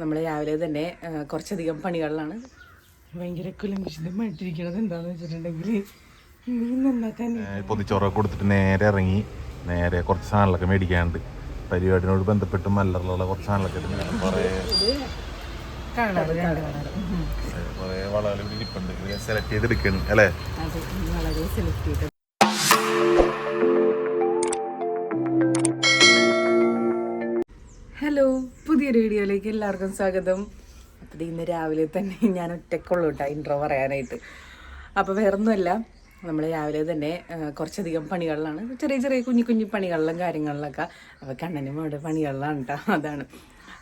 നമ്മൾ രാവിലെ തന്നെ കുറച്ചധികം പണികളിലാണ്. ഭയങ്കര കുലംകുശിതമായിട്ടിരിക്കണത് എന്താണെന്ന് വെച്ചിട്ടുണ്ടെങ്കിൽ മീൻ നന്നാക്കാൻ പൊതിച്ചോറൊക്കെ കൊടുത്തിട്ട് നേരെ ഇറങ്ങി നേരെ കുറച്ച് സാധനങ്ങളൊക്കെ മേടിക്കാണ്ട് പരിപാടിനോട് ബന്ധപ്പെട്ട് മല്ലറിലുള്ള കുറച്ച് സാധനങ്ങളൊക്കെ ഉണ്ട് കുറേ കുറേ വളകൾ ഇവിടെ ഇരിപ്പുണ്ട്. സെലക്ട് ചെയ്ത് എടുക്കണം അല്ലേ? വളരെ സെലക്ട് ചെയ്ത് പുതിയൊരു വീഡിയോയിലേക്ക് എല്ലാവർക്കും സ്വാഗതം. അപ്പോൾ ഇന്ന് രാവിലെ തന്നെ ഞാൻ ഒറ്റക്കുള്ളൂ കേട്ടോ ഇൻട്രോ പറയാനായിട്ട്. അപ്പോൾ വേറൊന്നുമല്ല നമ്മൾ രാവിലെ തന്നെ കുറച്ചധികം പണികളിലാണ്. ചെറിയ ചെറിയ കുഞ്ഞു കുഞ്ഞു പണികളിലും കാര്യങ്ങളിലൊക്കെ. അപ്പോൾ കണ്ണനും അവിടെ പണികളിലാണ് കേട്ടോ അതാണ്.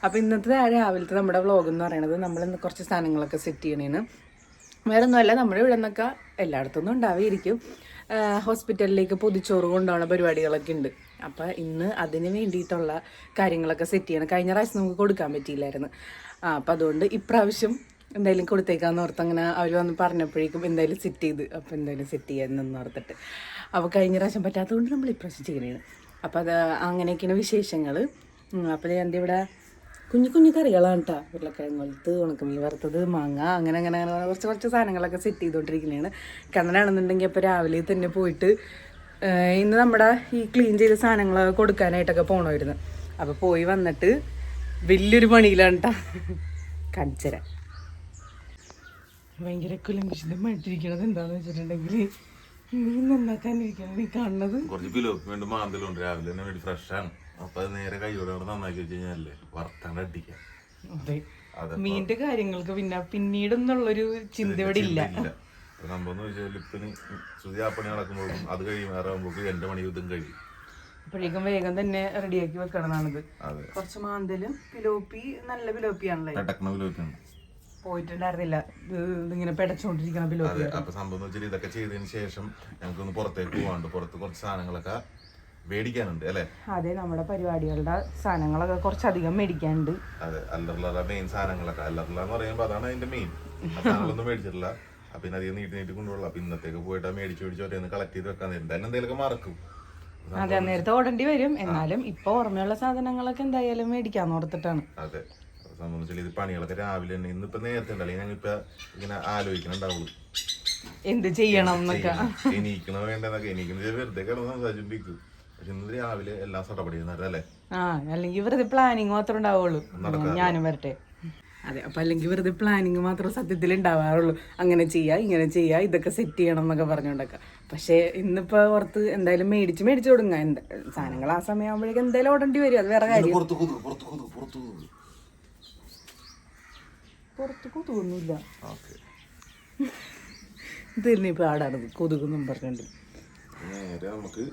അപ്പോൾ ഇന്നത്തെ രാവിലത്തെ നമ്മുടെ വ്ളോഗ് എന്ന് പറയുന്നത് നമ്മൾ ഇന്ന് കുറച്ച് സാധനങ്ങളൊക്കെ സെറ്റ് ചെയ്യണേന് വേറെ ഒന്നുമല്ല നമ്മുടെ ഇവിടെ നിന്നൊക്കെ എല്ലായിടത്തുനിന്നും ഉണ്ടാവുമായിരിക്കും ഹോസ്പിറ്റലിലേക്ക് പൊതിച്ചോറ് കൊണ്ടുപോകുന്ന പരിപാടികളൊക്കെ ഉണ്ട്. അപ്പോൾ ഇന്ന് അതിന് വേണ്ടിയിട്ടുള്ള കാര്യങ്ങളൊക്കെ സെറ്റ് ചെയ്യണം. കഴിഞ്ഞ പ്രാവശ്യം നമുക്ക് കൊടുക്കാൻ പറ്റിയില്ലായിരുന്നു. ആ അപ്പം അതുകൊണ്ട് ഇപ്രാവശ്യം എന്തായാലും കൊടുത്തേക്കാന്ന് ഓർത്ത് അങ്ങനെ അവർ വന്ന് പറഞ്ഞപ്പോഴേക്കും എന്തായാലും സെറ്റ് ചെയ്ത്. അപ്പോൾ എന്തായാലും സെറ്റ് ചെയ്യാമെന്ന് ഓർത്തിട്ട്. അപ്പോൾ കഴിഞ്ഞ പ്രാവശ്യം പറ്റാത്തതുകൊണ്ട് നമ്മൾ ഇപ്രാവശ്യം ചെയ്യണേണ്. അപ്പോൾ അത് അങ്ങനെയൊക്കെയാണ് വിശേഷങ്ങൾ അപ്പോൾ ഞാൻ ഇവിടെ കുഞ്ഞു കുഞ്ഞു കറികളാണ് കേട്ടോ ഉരുളക്കിഴങ്ങ് വലുത്ത് ഉണക്കമീൻ വറുത്തത് മാങ്ങ അങ്ങനെ അങ്ങനെ അങ്ങനെ കുറച്ച് കുറച്ച് സാധനങ്ങളൊക്കെ സെറ്റ് ചെയ്തുകൊണ്ടിരിക്കുന്നതാണ് കണ്ണനാണെന്നുണ്ടെങ്കിൽ അപ്പോൾ രാവിലെ തന്നെ പോയിട്ട് ഇന്ന് നമ്മുടെ ഈ ക്ലീൻ ചെയ്ത സാധനങ്ങൾ കൊടുക്കാനായിട്ടൊക്കെ പോകണമായിരുന്നു അപ്പോൾ പോയി വന്നിട്ട് വലിയൊരു പണിയിലാണ് കേട്ടോ കാണിച്ചുതരാം ഭയങ്കര കുലംകുശിതമായിട്ടിരിക്കണത് എന്താണെന്ന് വെച്ചിട്ടുണ്ടെങ്കിൽ മീൻ നന്നാക്കാനിരിക്കണം ഈ കാണുന്നത്? കുറച്ച് പിലോക്ക് വേണ്ടി മാന്തലുണ്ട് രാവിലെ തന്നെ വേണ്ടി ഫ്രഷാണ് അപ്പൊ അത് നേരെ കൈയോടെ നന്നാക്കി വെച്ച് കഴിഞ്ഞാലേ വറുത്താണ്ട് അടിക്കാം. അതെ. അതെ. മീനിന്റെ കാര്യങ്ങൾക്ക് പിന്നെ പിന്നീടൊന്നുള്ളൊരു ചിന്ത ഇവിടെ ഇല്ല. ഇപ്പൊ സംഭവം വെച്ചാൽ ഇപ്പൊ ശ്രുതിയാപ്പണി ആ പണി കഴിയും. അത് കഴിയുമാറാകുമ്പോഴേക്കും എന്റെ പണി യുദ്ധം കഴിയും. അപ്പോഴേക്കും വേഗം തന്നെ റെഡിയാക്കി വെക്കണതാണിത്. അതെ. കുറച്ച് മാന്തലും പിലോപ്പി നല്ല പിലോപ്പിയാണല്ലേ? പെട്ടക്കണ പിലോപ്പിയാണ്. പോയിട്ടുണ്ടായിരുന്നില്ല. ഇത് ഇതിങ്ങനെ പെടച്ചോണ്ടിരിക്കണം പിലോപ്പി അതെ അപ്പൊ സംഭവം വെച്ചാൽ ഇതൊക്കെ ചെയ്തതിന് ശേഷം ഞങ്ങൾക്കൊന്ന് പുറത്തേക്ക് പോകാണ്ട് പുറത്ത് കുറച്ച് സാധനങ്ങളൊക്കെ മേടിക്കാനുണ്ട് അല്ലേ? അതെ നമ്മുടെ പരിപാടികളുടെ സാധനങ്ങളൊക്കെ കുറച്ചധികം മേടിക്കാനുണ്ട്. അതെ മെയിൻ സാധനങ്ങളൊക്കെ. എന്ന് പറയുമ്പോൾ അതാണ് അതിന്റെ മെയിൻ സാധനങ്ങളൊന്നും മേടിച്ചിട്ടില്ല. അപ്പൊ പിന്നെ അധികം നീട്ടി നീട്ടി കൊണ്ടുപോകും അപ്പൊ ഇന്നത്തേക്ക് പോയിട്ട് മേടിച്ച് മേടിച്ച് ഒറ്റ കളക്ട് ചെയ്ത് വെക്കാൻ നേരം എന്തായാലും എന്തെങ്കിലുമൊക്കെ മറക്കും. അതെ നേരത്തെ ഓടേണ്ടി വരും. എന്നാലും ഇപ്പൊ ഓർമ്മയുള്ള സാധനങ്ങളൊക്കെ എന്തായാലും മേടിക്കാന്ന് ഓർത്തിട്ടാണ്. അതെ. സംബന്ധിച്ചാൽ ഇത് പണികളൊക്കെ രാവിലെ തന്നെ ഇന്നിപ്പോ നേരത്തെ ഉണ്ടല്ലേ ഞങ്ങൾ ഇപ്പൊ ഇങ്ങനെ ആലോചിക്കണുണ്ടാവുള്ളൂ. എന്ത് ചെയ്യണം എന്നൊക്കെ. എനിക്കണോ വേണ്ടെന്നൊക്കെ. എണീക്കുന്നത് വെറുതെ കിടന്ന് സംസാരിച്ചിരിക്കും പക്ഷെ ഇന്ന് രാവിലെ എല്ലാം സടപടി അല്ലേ ആ അല്ലെങ്കിൽ വെറുതെ പ്ലാനിങ് മാത്രമേ ഉണ്ടാവുള്ളൂ. ഞാനും വരട്ടെ. അതെ അപ്പൊ അല്ലെങ്കിൽ വെറുതെ പ്ലാനിങ് മാത്രം സത്യത്തിൽ ഉണ്ടാവാറുള്ളൂ അങ്ങനെ ചെയ്യാ ഇങ്ങനെ ചെയ്യാ ഇതൊക്കെ സെറ്റ് ചെയ്യണം എന്നൊക്കെ പറഞ്ഞുകൊണ്ടൊക്കെ. പക്ഷേ ഇന്നിപ്പോ പുറത്ത് എന്തായാലും മേടിച്ച് മേടിച്ച് കൊടുങ്ങ. എന്താ സാധനങ്ങൾ ആ സമയമാകുമ്പോഴേക്കും എന്തായാലും ഓടേണ്ടി വരും. അത് വേറെ കാര്യം. പുറത്ത് കൊതുക് പുറത്ത് കൊതുക് പുറത്ത് കൊതുക് പുറത്ത് കൊതുകൊന്നുമില്ല തീർന്നി പാടാണത് കൊതുകൊന്നും പറഞ്ഞിട്ടുണ്ട് നേരെ നമുക്ക്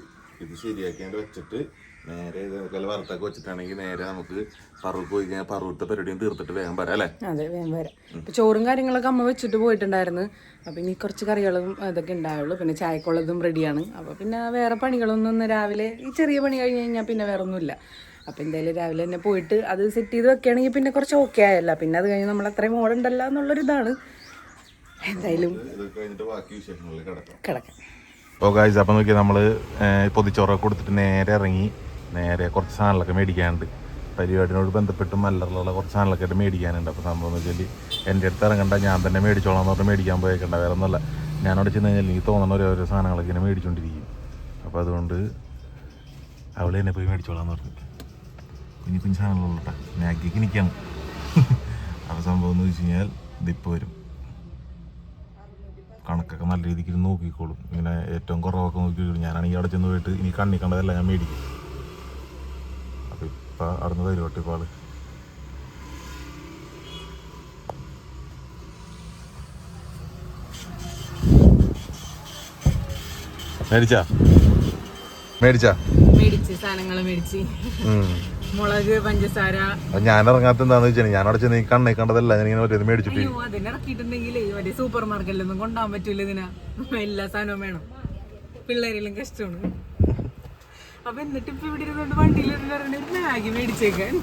ഇത് ശരിയാക്കിയാണ്ട് വെച്ചിട്ട് നേരെ ഇതേപോലെ വറുത്തൊക്കെ വെച്ചിട്ടാണെങ്കിൽ നേരെ നമുക്ക് പറവ് പോയി കഴിഞ്ഞാൽ പറവത്തെ പരിപാടിയും തീർത്തിട്ട് വേഗം വരാം അല്ലേ? അതെ വേഗം വരാം. ഇപ്പൊ ചോറും കാര്യങ്ങളൊക്കെ അമ്മ വെച്ചിട്ട് പോയിട്ടുണ്ടായിരുന്നു. അപ്പൊ ഇനി കുറച്ച് കറികളും അതൊക്കെ ഉണ്ടാവുള്ളൂ. പിന്നെ ചായക്കുള്ളതും റെഡിയാണ് അപ്പൊ പിന്നെ വേറെ പണികളൊന്നും രാവിലെ ഈ ചെറിയ പണി കഴിഞ്ഞ് കഴിഞ്ഞാൽ പിന്നെ വേറെ ഒന്നുമില്ല അപ്പൊ എന്തായാലും രാവിലെ തന്നെ പോയിട്ട് അത് സെറ്റ് ചെയ്ത് വെക്കുകയാണെങ്കിൽ പിന്നെ കുറച്ച് ഓക്കെ ആയല്ല. പിന്നെ അത് കഴിഞ്ഞ് നമ്മൾ അത്രയും ഓടണ്ടല്ല എന്നുള്ളൊരു ഇതാണ് എന്തായാലും കിടക്കാം. അപ്പോൾ കാഴ്ച അപ്പം നോക്കിയാൽ നമ്മൾ പൊതിച്ചോറൊക്കെ കൊടുത്തിട്ട് നേരെ ഇറങ്ങി. നേരെ കുറച്ച് സാധനങ്ങളൊക്കെ മേടിക്കാനുണ്ട്. പരിപാടിനോട് ബന്ധപ്പെട്ട് മല്ലറിലുള്ള കുറച്ച് സാധനങ്ങളൊക്കെ ആയിട്ട് മേടിക്കാനുണ്ട്. അപ്പോൾ സംഭവം എന്ന് വെച്ചാൽ എന്റെ അടുത്ത് ഇറങ്ങണ്ട ഞാൻ തന്നെ മേടിച്ചോളാം എന്ന് പറഞ്ഞ് മേടിക്കാൻ പോയേക്കണ്ട. വേറെ ഒന്നുമല്ല. ഞാനവിടെ ചെന്ന് കഴിഞ്ഞാൽ എനിക്ക് തോന്നുന്ന ഓരോ ഓരോ സാധനങ്ങളൊക്കെ ഇങ്ങനെ മേടിച്ചുകൊണ്ടിരിക്കും അപ്പോൾ അതുകൊണ്ട് അവൾ തന്നെ പോയി മേടിച്ചോളാം എന്ന് പറഞ്ഞു. കുഞ്ഞു കുഞ്ഞു സാധനങ്ങളുള്ളൂ കേട്ടോ മാഗിക്ക് നിൽക്കണം അപ്പോൾ സംഭവം എന്ന് വെച്ച് കഴിഞ്ഞാൽ ഇതിപ്പോൾ വരും. കണക്കൊക്കെ നല്ല രീതിക്ക് നോക്കിക്കോളും. ഇങ്ങനെ ഏറ്റവും കുറവൊക്കെ നോക്കിക്കോളും. ഞാനാണെങ്കിൽ അവിടെ ചെന്ന് പോയിട്ട് ഇനി കണ്ണി ഞാൻ മേടിക്കും അപ്പം ഇപ്പം അവിടെ നിന്ന് തരും ആൾ മേടിച്ചാ? മേടിച്ചാ? മേടിച്ച് സാധനങ്ങൾ മേടിച്ച്. മുളക് പഞ്ചസാര. ഞാൻ ഇറങ്ങാത്ത എന്താന്ന് വെച്ചാൽ ഞാൻ അവിടെ ചെന്ന് കണ്ണി കണ്ടതല്ല ഞാൻ ഇങ്ങനെ മേടിച്ചിട്ട്. മറ്റേ സൂപ്പർ മാർക്കറ്റിലൊന്നും കൊണ്ടുപോകാൻ പറ്റൂല ഇതിനാ. എല്ലാ സാധനവും വേണം. പിള്ളേരെല്ലാം കഷ്ടമാണ്. അപ്പൊ എന്നിട്ട് ഇപ്പൊ ഇവിടെ ഇരുന്നോണ്ട് വണ്ടിയിൽ മാഗി മേടിച്ചേക്കാൻ.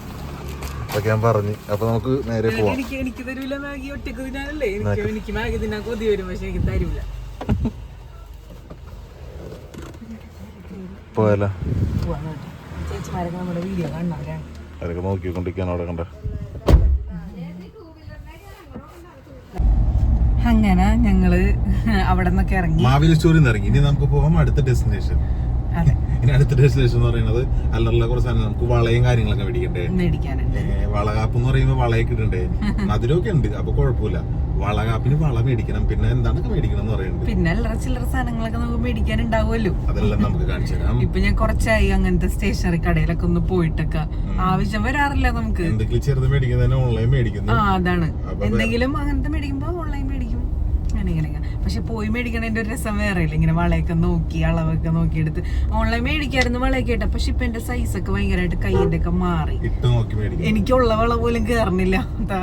ഞാൻ പറഞ്ഞു. അപ്പൊ നമുക്ക് നേരെ പോവാം. എനിക്ക് എനിക്ക് തരൂല മാഗി ഒറ്റയ്ക്ക് തിന്നാനല്ലേ? എനിക്ക് എനിക്ക് മാഗി തിന്നാൻ കൊതി വരും പക്ഷെ എനിക്ക് തരൂല. നമ്മുടെ വീഡിയോ അങ്ങനെ ഞങ്ങൾ അവിടെ നിന്നൊക്കെ ഇറങ്ങി. മാവിൽ സ്റ്റോറിന്ന് ഇറങ്ങി. ഇനി നമുക്ക് പോവാം അടുത്ത ഡെസ്റ്റിനേഷൻ ഇനി അടുത്ത ഡെസ്റ്റിനേഷൻ എന്ന് പറയുന്നത് അല്ലറ കുറച്ച് സാധനം നമുക്ക് വളയും കാര്യങ്ങളൊക്കെ മേടിക്കണ്ടേ? വളകാപ്പ് എന്ന് പറയുമ്പോൾ വളയൊക്കെ ഇടണ്ടേ മധുരമൊക്കെ ഉണ്ട് അപ്പൊ കുഴപ്പമില്ല. വളകാപ്പിന് വള മേടിക്കണം. പിന്നെ എന്താണ് മേടിക്കണം എന്ന് പറയുന്നത്? പിന്നെ അല്ലറ ചില്ലറ സാധനങ്ങളൊക്കെ നമുക്ക് മേടിക്കാനുണ്ടാവുമല്ലോ. അതെല്ലാം നമുക്ക് കാണിച്ചു തരാം. ഇപ്പൊ ഞാൻ കുറച്ചായി അങ്ങനത്തെ സ്റ്റേഷനറി കടയിലൊക്കെ ഒന്ന് പോയിട്ടൊക്കെ ആവശ്യം വരാറില്ല നമുക്ക്. എന്തെങ്കിലും ചെറുത് മേടിക്കുന്നതിന് ഓൺലൈൻ മേടിക്കുന്നു. അതാണ്. എന്തെങ്കിലും അങ്ങനത്തെ മേടിക്കുമ്പോ ഓൺലൈൻ പക്ഷെ പോയി മേടിക്കണതിന്റെ ഒരു രസം വേറെ ഇല്ല ഇങ്ങനെ വളയൊക്കെ നോക്കി അളവൊക്കെ നോക്കി എടുത്ത് ഓൺലൈൻ മേടിക്കായിരുന്നു വളയൊക്കെ ഇട്ട പക്ഷെ ഇപ്പൊ എന്റെ സൈസ് ഒക്കെ ഭയങ്കരമായിട്ട് കയ്യിന്റെ ഒക്കെ മാറി. എനിക്കുള്ള വള പോലും കേറണില്ല. അതാ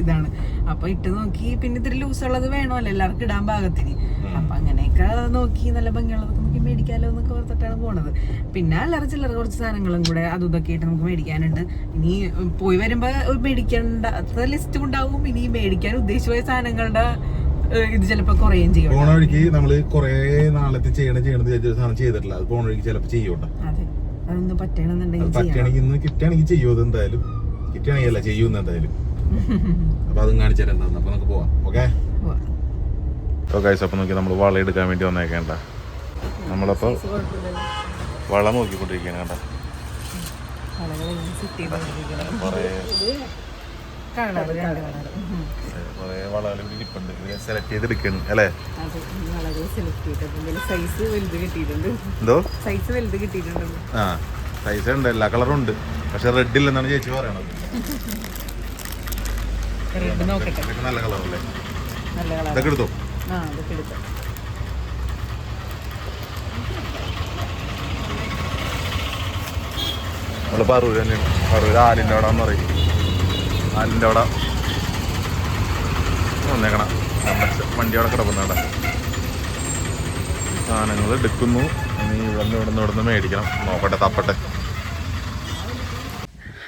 ഇതാണ്. അപ്പൊ ഇട്ട് നോക്കി. പിന്നെ ഇത്തിരി ലൂസ് ഉള്ളത് വേണമല്ലോ എല്ലാവർക്കും ഇടാൻ പാകത്തിന്. അപ്പൊ അങ്ങനെയൊക്കെ നോക്കി നല്ല ഭംഗിയുള്ളതൊക്കെ നോക്കി മേടിക്കാലോ എന്നൊക്കെ ഓർത്തിട്ടാണ് പോണത്. പിന്നെ അല്ലറ ചില്ലറ കുറച്ച് സാധനങ്ങളും കൂടെ അതും ഇതൊക്കെ ആയിട്ട് നമുക്ക് മേടിക്കാനുണ്ട്. ഇനി പോയി വരുമ്പോ മേടിക്കേണ്ട ലിസ്റ്റ് ഉണ്ടാവും ഇനി മേടിക്കാൻ ഉദ്ദേശിച്ച സാധനങ്ങളുടെ ഇത് ചിലപ്പോ കുറയും ചെയ്യും പോണ വഴിക്ക് നമ്മൾ കൊറേ നാളത്തെ ചെയ്യണം ചെയ്യണത് വിചാരിച്ച സാധനം ചെയ്തിട്ടില്ല. അത് പോണ വഴിക്ക് ചിലപ്പോ ചെയ്യൂട്ടോ. അതെ. അതൊന്ന് അത് പറ്റണമെന്നുണ്ടെങ്കിൽ ചെയ്യാം പറ്റുകയാണെങ്കിൽ ഇന്ന് കിട്ടുകയാണെങ്കിൽ ചെയ്യൂ അത് എന്തായാലും. കിട്ടണെങ്കിൽ അല്ല ചെയ്യൂന്ന് എന്തായാലും. അപ്പൊ അതും കാണിച്ചാൽ എന്താന്ന് അപ്പൊ നമുക്ക് പോവാം. ഓക്കെ? ഉവ്വ. ഗൈസ് അപ്പോൾ നോക്കി നമ്മൾ വള എടുക്കാൻ വേണ്ടി വന്നേക്കേണ്ട നമ്മളപ്പോൾ കുഴപ്പമില്ലല്ലോ. വള നോക്കിക്കൊണ്ടിരിക്കുകയാണ് കണ്ട വളകളെല്ലാം സെറ്റ് ചെയ്തോണ്ടിരിക്കണം കുറേ രണ്ട് ഇരിപ്പുണ്ട്. സെലക്ട് ചെയ്തെടുക്കണം അല്ലേ? അത് വളകൾ സെലക്ട് ചെയ്തിട്ട് എന്തെങ്കിലും സൈസ് വലുത് കിട്ടിയിട്ടുണ്ട്. എന്തോ? സൈസ് വലുത് കിട്ടിയിട്ടുണ്ട്. ആ സൈസ് ഉണ്ട് എല്ലാ കളറും ഉണ്ട്. പക്ഷെ റെഡ് ഇല്ലെന്നാണ് ചേച്ചി പറയണത്. നല്ല കളറല്ലേ നല്ല കളർ ഇതൊക്കെ എടുത്തോ? തന്നെയാണ്. പറൂർ ആലിന്റെ അവിടെ പറയും. ആലിന്റെ അവിടെ വന്നേക്കണം. നമ്മുടെ വണ്ടി അവിടെ. സാധനങ്ങൾ എടുക്കുന്നു. ഇനി ഇവിടെ നിന്ന് ഇവിടെ നിന്ന് ഇവിടെ നിന്ന് മേടിക്കണം. നോക്കട്ടെ തപ്പട്ടെ.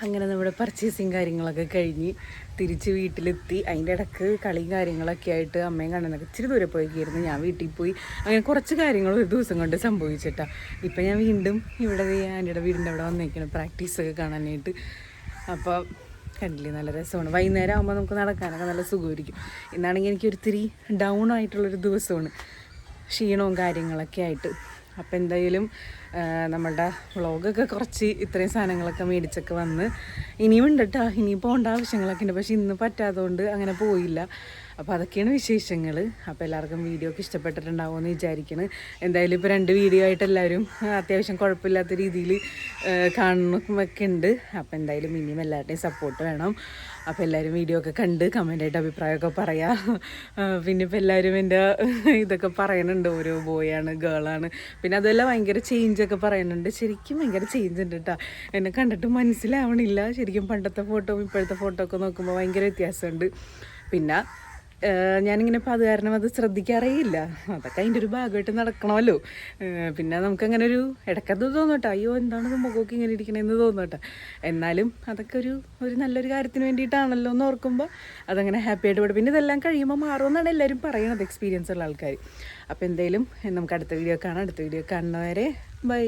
അങ്ങനെ നമ്മുടെ പർച്ചേസിങ് കാര്യങ്ങളൊക്കെ കഴിഞ്ഞ് തിരിച്ച് വീട്ടിലെത്തി. അതിന്റെ ഇടയ്ക്ക് കളിയും കാര്യങ്ങളൊക്കെ ആയിട്ട് അമ്മയും കണ്ണനൊക്കെ ഇച്ചിരി ദൂരെ പോയിക്കായിരുന്നു. ഞാൻ വീട്ടിൽ പോയി. അങ്ങനെ കുറച്ച് കാര്യങ്ങൾ ഒരു ദിവസം കൊണ്ട് സംഭവിച്ചിട്ടാ. ഇപ്പം ഞാൻ വീണ്ടും ഇവിടെ ആന്റിയുടെ വീടിന്റെ അവിടെ വന്നേക്കണം. പ്രാക്ടീസൊക്കെ കാണാനായിട്ട്. അപ്പോൾ കണ്ടില്ലേ? നല്ല രസമാണ്. വൈകുന്നേരം ആകുമ്പോൾ നമുക്ക് നടക്കാനൊക്കെ നല്ല സുഖമായിരിക്കും. ഇന്നാണെങ്കിൽ എനിക്ക് ഒത്തിരി ഡൗൺ ആയിട്ടുള്ളൊരു ദിവസമാണ്. ക്ഷീണവും കാര്യങ്ങളൊക്കെ ആയിട്ട്. അപ്പം എന്തായാലും നമ്മളുടെ വ്ളോഗൊക്കെ കുറച്ച് ഇത്രയും സാധനങ്ങളൊക്കെ മേടിച്ചൊക്കെ വന്ന് ഇനിയും ഉണ്ട് കേട്ടോ ഇനിയും പോകേണ്ട ആവശ്യങ്ങളൊക്കെ ഉണ്ട്. പക്ഷെ ഇന്ന് പറ്റാത്തതുകൊണ്ട് അങ്ങനെ പോയില്ല. അപ്പോൾ അതൊക്കെയാണ് വിശേഷങ്ങൾ അപ്പോൾ എല്ലാവർക്കും വീഡിയോ ഒക്കെ ഇഷ്ടപ്പെട്ടിട്ടുണ്ടാവുമെന്ന് വിചാരിക്കുന്നു എന്തായാലും ഇപ്പോൾ രണ്ട് വീഡിയോ ആയിട്ട് എല്ലാവരും അത്യാവശ്യം കുഴപ്പമില്ലാത്ത രീതിയിൽ കാണുന്നൊക്കെ ഉണ്ട്. അപ്പോൾ എന്തായാലും ഇനിയും എല്ലാവരുടെയും സപ്പോർട്ട് വേണം. അപ്പോൾ എല്ലാവരും വീഡിയോ ഒക്കെ കണ്ട് കമന്റായിട്ട് അഭിപ്രായമൊക്കെ പറയാം. പിന്നെ ഇപ്പോൾ എല്ലാവരും എന്റെ ഇതൊക്കെ പറയുന്നുണ്ട് ഓരോ ബോയാണ് ഗേളാണ് പിന്നെ അതെല്ലാം ഭയങ്കര ചേഞ്ചൊക്കെ പറയുന്നുണ്ട് ശരിക്കും ഭയങ്കര ചേഞ്ച് ഉണ്ട് കേട്ടോ എന്നെ കണ്ടിട്ട് മനസ്സിലാവണില്ല. ശരിക്കും പണ്ടത്തെ ഫോട്ടോ ഇപ്പോഴത്തെ ഫോട്ടോ ഒക്കെ നോക്കുമ്പോൾ ഭയങ്കര വ്യത്യാസമുണ്ട്. പിന്നെ ഞാനിങ്ങനെ ഇപ്പം അത് കാരണം അത് ശ്രദ്ധിക്കാറേയില്ല. അതൊക്കെ അതിന്റെ ഒരു ഭാഗമായിട്ട് നടക്കണമല്ലോ. പിന്നെ നമുക്കങ്ങനെ ഒരു ഇടയ്ക്കത് തോന്നട്ടെ. അയ്യോ എന്താണ് മുഖമൊക്കെ ഇങ്ങനെ ഇരിക്കണമെന്ന് തോന്നട്ടെ. എന്നാലും അതൊക്കെ ഒരു ഒരു നല്ലൊരു കാര്യത്തിന് വേണ്ടിയിട്ടാണല്ലോ എന്ന് ഓർക്കുമ്പോൾ അതങ്ങനെ ഹാപ്പി ആയിട്ട് പോയി പിന്നെ ഇതെല്ലാം കഴിയുമ്പോൾ മാറുമെന്നാണ് എല്ലാവരും പറയണത് എക്സ്പീരിയൻസ് ഉള്ള ആൾക്കാർ അപ്പോൾ എന്തായാലും നമുക്ക് അടുത്ത വീഡിയോ കാണാം. അടുത്ത വീഡിയോ കാണുന്നവരെ ബൈ